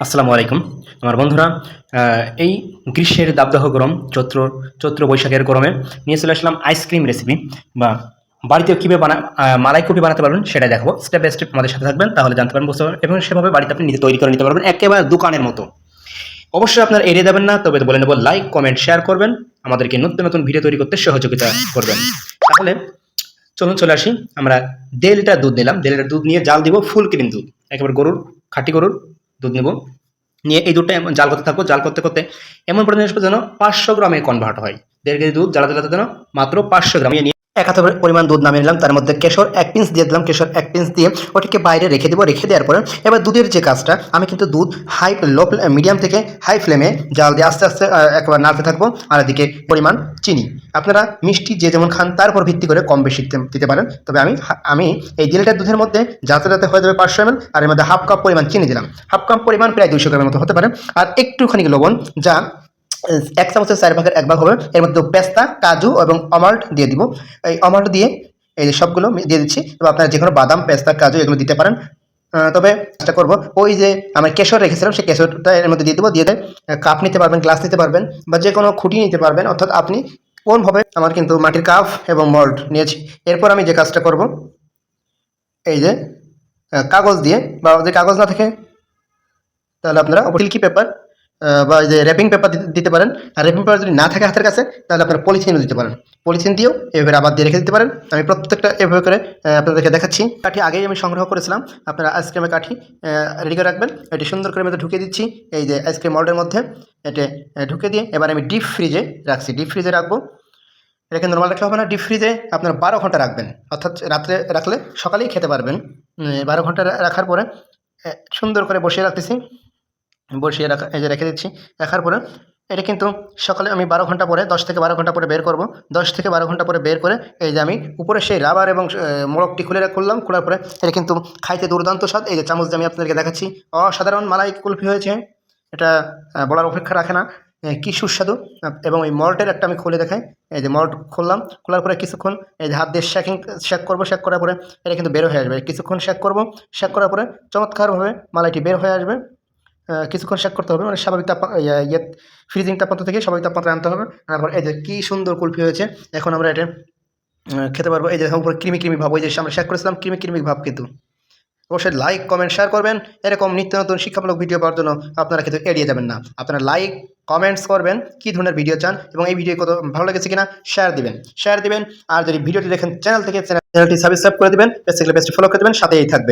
আসসালামু আলাইকুম। আমার বন্ধুরা এই গ্রীষ্মের দাবদাহ গরম, চৈত্র চৈত্র বৈশাখের গরমে নিয়ে চলে আসলাম আইসক্রিম রেসিপি বা বাড়িতে কীভাবে বানা মালাই কপি বানাতে পারবেন সেটাই দেখাবো। স্টেপ বাই স্টেপ আমাদের সাথে থাকবেন, তাহলে জানতে পারবেন বুঝতে পারবেন, এবং সেভাবে বাড়িতে আপনি নিজে তৈরি করে নিতে পারবেন, একেবারে দোকানের মতো। অবশ্যই আপনার এড়িয়ে দেবেন না, তবে বলে নেব লাইক কমেন্ট শেয়ার করবেন, আমাদেরকে নতুন নতুন ভিডিও তৈরি করতে সহযোগিতা করবেন। তাহলে চলুন চলে আসি, আমরা দেড় লিটার দুধ নিলাম দেড় লিটার দুধ নিয়ে জাল দিব ফুল ক্রিম দুধ, একেবারে গরুর, খাঁটি গরুর দুধ নেব। নিয়ে এই দুধটা জাল করতে থাকব। জাল করতে করতে এমন আসবে যেন পাঁচশো গ্রামে কনভার্ট হয়। দেড় কেজি দুধ, জ্বালাতে জ্বালাতে যেন মাত্র পাঁচশো গ্রামে। নিয়ে এক হাতে পরিমাণ দুধ নামিয়ে নিলাম, তার মধ্যে কেশর এক পিঞ্চ দিয়ে দিলাম, কেশর এক পিঞ্চ দিয়ে ওটিকে বাইরে রেখে দেবো, রেখে দেওয়ার পরে এবার দুধের যে কাজটা, আমি কিন্তু দুধ হাই লো মিডিয়াম থেকে হাই ফ্লেমে জাল দিয়ে আস্তে আস্তে একবার নাড়তে থাকব, আর এদিকে পরিমাণ চিনি। আপনারা মিষ্টি যে যেমন খান, তার উপর ভিত্তি করে কম বেশি দিতে- পারেন। তবে আমি আমি এই দেড় লিটার দুধের মধ্যে যাতে যাতে হয়ে যাবে পাঁচশো এমএল, আর এর মধ্যে হাফ কাপ পরিমাণ চিনি দিলাম। হাফ কাপ পরিমাণ প্রায় দুইশো গ্রামের মতো হতে পারে। আর একটুখানি লবণ, যা এক চামচের চার ভাগের এক ভাগ হবে। এর মধ্যে পেস্তা, কাজু এবং অমাল্ট দিয়ে দিব। এই অমাল্ট দিয়ে এই যে সবগুলো দিয়ে দিচ্ছি। এবং আপনারা যে কোনো বাদাম, পেস্তা, কাজু এগুলো দিতে পারেন। তবে চেষ্টা করব, ওই যে আমি কেশর রেখেছিলাম, সেই কেশরটা এর মধ্যে দিয়ে দেবো। দিয়ে কাপ নিতে পারবেন, গ্লাস নিতে পারবেন বা যে কোনো খুঁটি নিতে পারবেন। অর্থাৎ আপনি কোনভাবে আমার কিন্তু মাটির কাপ এবং মল্ট নিয়েছি। এরপর আমি যে কাজটা করব, এই যে কাগজ দিয়ে বা যদি কাগজ না থাকে, তাহলে আপনারা সিল্কি পেপার বা যে র্যাপিং পেপার দিতে পারেন। আর র্যাপিং পেপার যদি না থাকে হাতের কাছে, তাহলে আপনারা পলিথিনও দিতে পারেন। পলিথিন দিয়েও এভাবে আবার দিয়ে রেখে দিতে পারেন। আমি প্রত্যেকটা এভাবে করে আপনাদেরকে দেখাচ্ছি। কাঠি আগেই আমি সংগ্রহ করেছিলাম। আপনারা আইসক্রিমের কাঠি রেডি করে রাখবেন। এটি সুন্দর করে মধ্যে ঢুকিয়ে দিচ্ছি। এই যে আইসক্রিম মল্ডের মধ্যে এটি ঢুকে দিয়ে এবার আমি ডিপ ফ্রিজে রাখছি। ডিপ ফ্রিজে রাখব। এটাকে নর্মাল রাখলে হবে না। ডিপ ফ্রিজে আপনার বারো ঘণ্টা রাখবেন। অর্থাৎ রাত্রে রাখলে সকালেই খেতে পারবেন। বারো ঘণ্টা রাখার পরে সুন্দর করে বসিয়ে রাখতেছি। বসিয়ে রাখা, এই যে রেখে দিচ্ছি। রাখার পরে এটা কিন্তু সকালে আমি বারো ঘণ্টা পরে, দশ থেকে বারো ঘণ্টা পরে বের করব। দশ থেকে বারো ঘণ্টা পরে বের করে এই যে আমি উপরে সেই রাবার এবং মোড়কটি খুলে করলাম। খোলার পরে এটা কিন্তু খাইতে দুর্দান্ত স্বাদ। এই যে চামচ আমি আপনাদেরকে দেখাচ্ছি। অসাধারণ মালাই কুলফি হয়েছে। এটা বলার অপেক্ষা রাখে না। কি সুস্বাদু। এবং এই মল্টের একটা আমি খুলে দেখাই। এই যে মল্ট খুললাম। খোলার পরে কিছুক্ষণ এই যে হাত দিয়ে শ্যাকিং শ্যাক করব। শ্যাক করার পরে এটা কিন্তু বের হয়ে আসবে। কিছুক্ষণ শ্যাক করব। শ্যাক করার পরে চমৎকারভাবে মালাইটি বের হয়ে আসবে। কিছুক্ষণ শেক করতে হবে মানে স্বাভাবিক তাপ ইয়ে ফ্রিজিং তাপমাত্রা থেকে স্বাভাবিক তাপমাত্রা আনতে হবে। তারপর এই যে কী সুন্দর কুলফি হয়েছে, এখন আমরা এটা খেতে পারব। এই যে উপরে ক্রিমি ক্রিমি ভাব, ওই যে আমরা শেক করেছিলাম ক্রিমি ক্রিমি ভাব কিন্তু। অবশ্যই লাইক কমেন্ট শেয়ার করবেন। এরকম নিত্য নতুন শিক্ষামূলক ভিডিও পাওয়ার জন্য আপনারা কিন্তু এড়িয়ে যাবেন না। আপনারা লাইক কমেন্টস করবেন, কী ধরনের ভিডিও চান এবং এই ভিডিও কত ভালো লেগেছে কিনা শেয়ার দিবেন। শেয়ার দিবেন, আর যদি ভিডিওটি দেখেন চ্যানেল থেকে চ্যানেলটি সাবস্ক্রাইব করে দিবেন পেজটি পেজটি ফলো করে দেবেন, সাথেই থাকবেন।